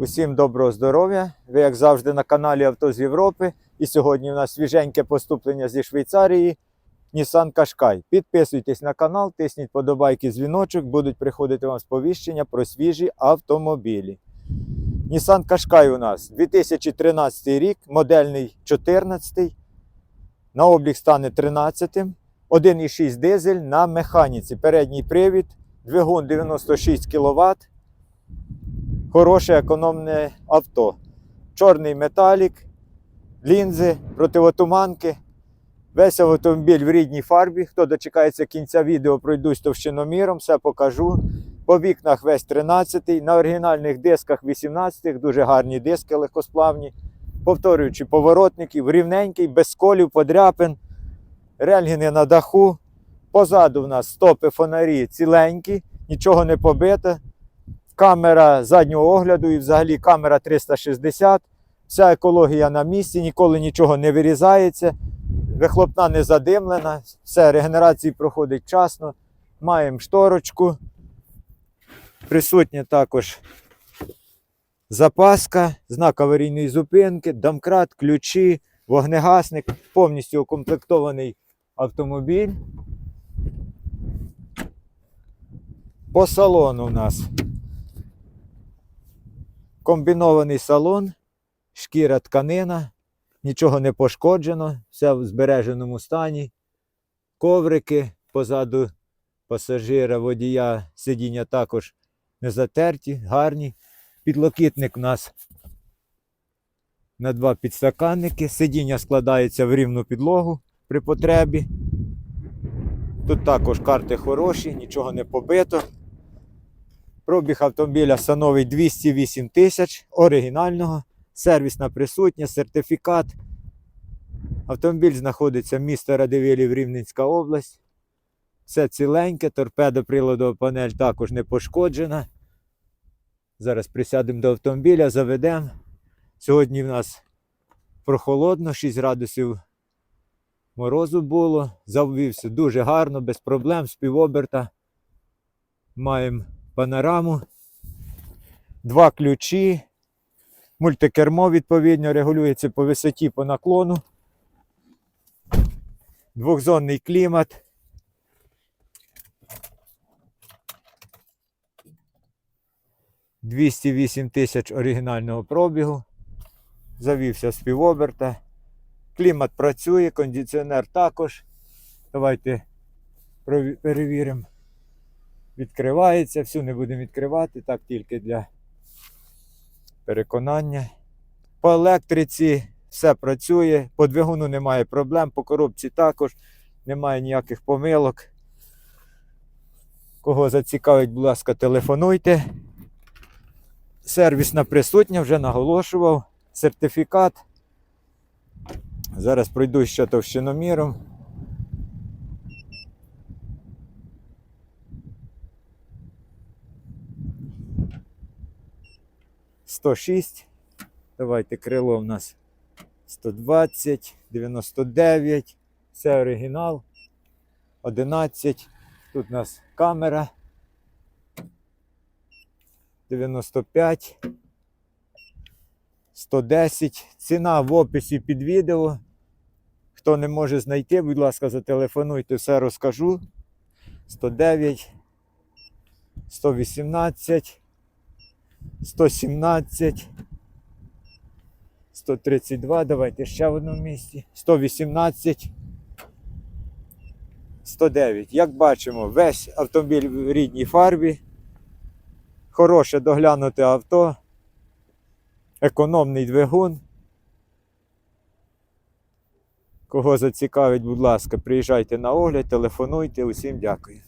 Усім доброго здоров'я! Ви, як завжди, на каналі Авто з Європи. І сьогодні у нас свіженьке поступлення зі Швейцарії Nissan Qashqai. Підписуйтесь на канал, тисніть подобайки, дзвіночок, будуть приходити вам сповіщення про свіжі автомобілі. Nissan Qashqai у нас 2013 рік, модельний 14, на облік стане 13, 1,6 дизель на механіці, передній привід, двигун 96 кВт. Хороше економне авто. Чорний металік, лінзи, противотуманки. Весь автомобіль в рідній фарбі. Хто дочекається кінця відео, пройдусь товщиноміром, все покажу. По вікнах весь 13-й, на оригінальних дисках 18 дуже гарні диски легкосплавні. Повторюючи, поворотників, рівненький, без сколів, подряпин, рельгіни на даху. Позаду в нас стопи фонарі ціленькі, нічого не побито камера заднього огляду і взагалі камера 360. Вся екологія на місці, ніколи нічого не вирізається. Вихлопна не задимлена, все, регенерації проходить вчасно. Маємо шторочку. Присутня також запаска, знак аварійної зупинки, домкрат, ключі, вогнегасник, повністю укомплектований автомобіль. По салону у нас комбінований салон, шкіра тканина, нічого не пошкоджено, все в збереженому стані. Коврики позаду пасажира, водія, сидіння також не затерті, гарні. Підлокітник у нас на два підстаканники. Сидіння складається в рівну підлогу при потребі. Тут також карти хороші, нічого не побито. Пробіг автомобіля становить 208 тисяч оригінального, сервісна присутня, сертифікат. Автомобіль знаходиться в місто Радивилів, Рівненська область. Все ціленьке, торпедоприладова панель також не пошкоджена. Зараз присядемо до автомобіля, заведемо. Сьогодні в нас прохолодно, 6 градусів морозу було. Завівся дуже гарно, без проблем, з півоберта. Маємо панораму, два ключі, мультикермо відповідно регулюється по висоті по наклону, двохзонний клімат. Двісті вісім тисяч оригінального пробігу. Завівся з півоберта. Клімат працює, кондиціонер також. Давайте перевіримо відкривається, всю не будемо відкривати, так тільки для переконання. По електриці все працює, по двигуну немає проблем, по коробці також немає ніяких помилок. Кого зацікавить, будь ласка, телефонуйте. Сервісна присутня, вже наголошував. Сертифікат. Зараз пройду ще товщиноміром. Сто шість. Давайте крило у нас 120, 99. Це оригінал. 11. Тут у нас камера. 95. 110. Ціна в описі під відео. Хто не може знайти, будь ласка, зателефонуйте, все розкажу. 109, 118, 117, 132. Давайте ще в одному місці. 118, 109. Як бачимо, весь автомобіль в рідній фарбі. Хороше доглянуте авто. Економний двигун. Кого зацікавить, будь ласка, приїжджайте на огляд, телефонуйте. Усім дякую.